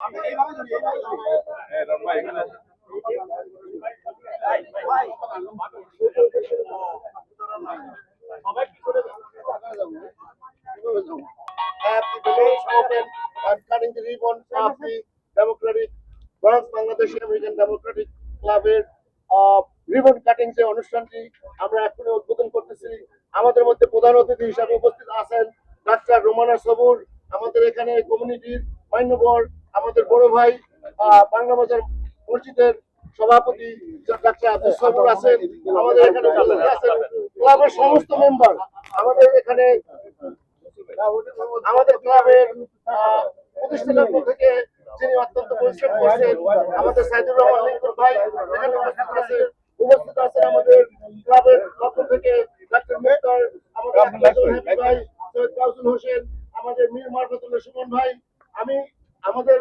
the balloons open and cutting the ribbon of the Democratic Bronx Bangladesh American Democratic ক্লাবের ribbon cutting যে অনুষ্ঠানটি আমরা এখনই উদ্বোধন করতেছি আমাদের মধ্যে প্রধান অতিথি হিসাবে উপস্থিত আছেন ডাক্তার রোমানা সবুর আমাদের এখানে কমিউনিটির মান্যবর আমাদের বড় ভাই বাংলা বাজার মসজিদের সভাপতি ডাক্তার আব্দুল সবুর আছেন। আমাদের এখানে ক্লাবের সমস্ত মেম্বার। আমাদের এখানে আমাদের ক্লাবের প্রতিষ্ঠাতা থেকে যিনি অত্যন্ত পরিশ্রম করছেন আমাদের সাইদুর রহমান লিঙ্কন ভাই এখানে উপস্থিত আছেন উপস্থিত আছেন আমাদের ক্লাবের পক্ষ থেকে ডাক্তার মেহতার আমাদের ভাই সৈয়দ কাউসুল হোসেন আমাদের মীর মারফতুল্লাহ সুমন ভাই। আমি আমাদের